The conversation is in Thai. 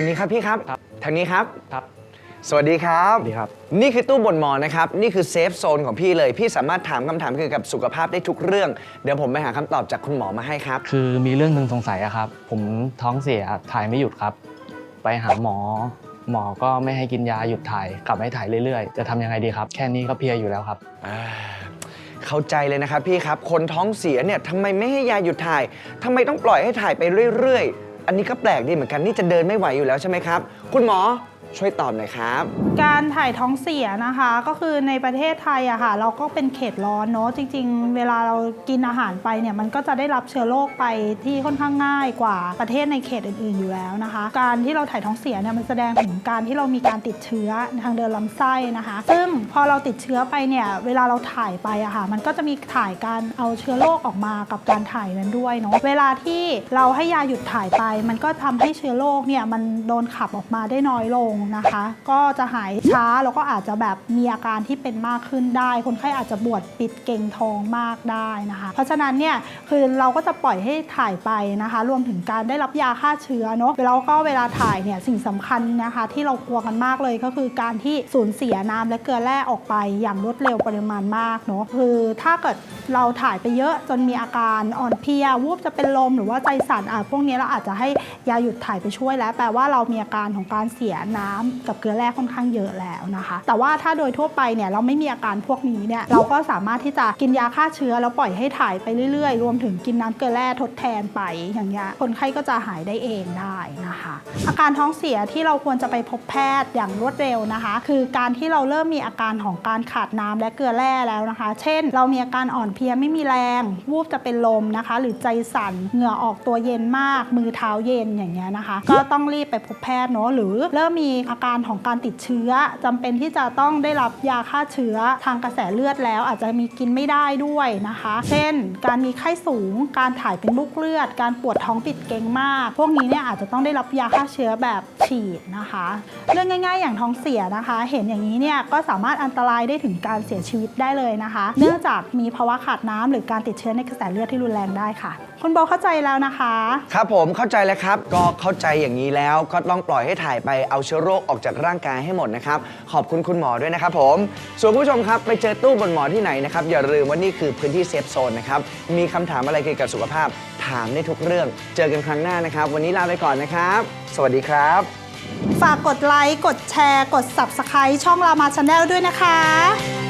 นี้ครับพี่ครับครับ ทางนี้ครับ ครับ สวัสดีครับสวัสดีครับ นี่คือตู้บนหมอนะครับ นี่คือเซฟโซนของพี่เลย พี่สามารถถามคำถามเกี่ยวกับสุขภาพได้ทุกเรื่อง เดี๋ยวผมไปหาคำตอบจากคุณหมอมาให้ครับ คือมีเรื่องหนึ่งสงสัยอะครับ ผมท้องเสียถ่ายไม่หยุดครับ ไปหาหมอ หมอก็ไม่ให้กินยาหยุดถ่าย กลับให้ถ่ายเรื่อยๆ จะทำยังไงดีครับ แค่นี้ก็เพลียอยู่แล้วครับ อ่าเข้าใจเลยนะครับพี่ครับ คนท้องเสียเนี่ยทำไมไม่ให้ยาหยุดถ่ายทำไมต้องปล่อยให้ถ่ายไปเรื่อยๆ อันนี้ก็แปลกดีเหมือนกันนี่จะเดินไม่ไหวอยู่แล้วใช่ไหมครับ คุณหมอ ช่วยตอบหน่อยครับ การถ่ายท้องเสียนะคะก็คือในประเทศไทยอะค่ะ เราก็เป็นเขตร้อนเนาะจริง ๆ เวลาเรากินอาหารไปเนี่ยมันก็จะได้รับเชื้อโรคไปที่ค่อนข้างง่ายกว่าประเทศในเขตอื่น ๆอยู่แล้วนะคะ การที่เราถ่ายท้องเสียเนี่ยมันแสดงถึงการที่เรามีการติดเชื้อทางเดินลำไส้นะคะ ซึ่งพอเราติดเชื้อไปเนี่ยเวลาเราถ่ายไปอะค่ะมันก็จะมีถ่ายการเอาเชื้อโรคออกมากับการถ่ายนั้นด้วยเนาะเวลาที่เราให้ยาหยุดถ่ายไป มันก็ทำให้เชื้อโรคเนี่ยมันโดนขับออกมาได้น้อยลงนะคะ ก็จะหายช้าแล้วก็อาจจะแบบมีอาการที่เป็นมากขึ้นได้ คนไข้อาจจะบวดปิดเก่งท้องมากได้นะคะ เพราะฉะนั้นเนี่ยคือเราก็จะปล่อยให้ถ่ายไปนะคะ รวมถึงการได้รับยาฆ่าเชื้อเนาะแล้วก็เวลาถ่ายเนี่ยสิ่งสำคัญนะคะ ที่เรากลัวกันมากเลยก็คือการที่สูญเสียน้ำและเกลือแร่ออกไปอย่างรวดเร็วปริมาณมากเนาะคือถ้าเกิดเราถ่ายไปเยอะจนมีอาการอ่อนเพลียวูบจะเป็นลมหรือว่าใจสั่นอะพวกนี้เราอาจจะให้ยาหยุดถ่ายไปช่วยแล้ว แปลว่าเรามีอาการของการเสียน้ำกับเกลือแร่ค่อนข้างเยอะแล้วนะคะ แต่ว่าถ้าโดยทั่วไปเนี่ยเราไม่มีอาการพวกนี้เนี่ยเราก็สามารถที่จะกินยาฆ่าเชื้อแล้วปล่อยให้ถ่ายไปเรื่อยๆ รวมถึงกินน้ำเกลือแร่ทดแทนไปอย่างเงี้ยคนไข้ก็จะหายได้เองได้นะคะ อาการท้องเสียที่เราควรจะไปพบแพทย์อย่างรวดเร็วนะคะ คือการที่เราเริ่มมีอาการของการขาดน้ำและเกลือแร่แล้วนะคะ เช่น เรามีอาการอ่อนเพลียไม่มีแรง วูบจะเป็นลมนะคะ หรือใจสั่นเหงื่อออกตัวเย็นมาก มือเท้าเย็นอย่างเงี้ยนะคะ ก็ต้องรีบไปพบแพทย์เนาะหรือเริ่มมีอาการของการติดเชื้อจำเป็นที่จะต้องได้รับยาฆ่าเชื้อทางกระแสเลือดแล้ว อาจจะมีกินไม่ได้ด้วยนะคะ เช่น การมีไข้สูง การถ่ายเป็นลูกเลือด การปวดท้องปิดเกรงมาก พวกนี้เนี่ยอาจจะต้องได้รับยาฆ่าเชื้อแบบฉีดนะคะ เรื่องง่าย ๆ อย่างท้องเสียนะคะ เห็นอย่างนี้เนี่ยก็สามารถอันตรายได้ถึงการเสียชีวิตได้เลยนะคะ เนื่องจากมีภาวะขาดน้ำหรือการติดเชื้อในกระแสเลือดที่รุนแรงได้ค่ะ คุณโบเข้าใจแล้วนะคะ ครับผมเข้าใจแล้วครับ ก็เข้าใจอย่างนี้แล้วก็ต้องปล่อยให้ถ่ายไปเอาเชื้อโรคออกจากร่างกายให้หมดนะครับ ขอบคุณคุณหมอด้วยนะครับผม ส่วนผู้ชมครับไปเจอตู้บนหมอที่ไหนนะครับ อย่าลืมว่านี่คือพื้นที่เซฟโซนนะครับ มีคำถามอะไรเกี่ยวกับสุขภาพ ถามได้ทุกเรื่อง เจอกันครั้งหน้านะครับ วันนี้ลาไปก่อนนะครับ สวัสดีครับ ฝากกดไลค์ กดแชร์ กด Subscribe ช่องรามาชาแนลด้วยนะคะ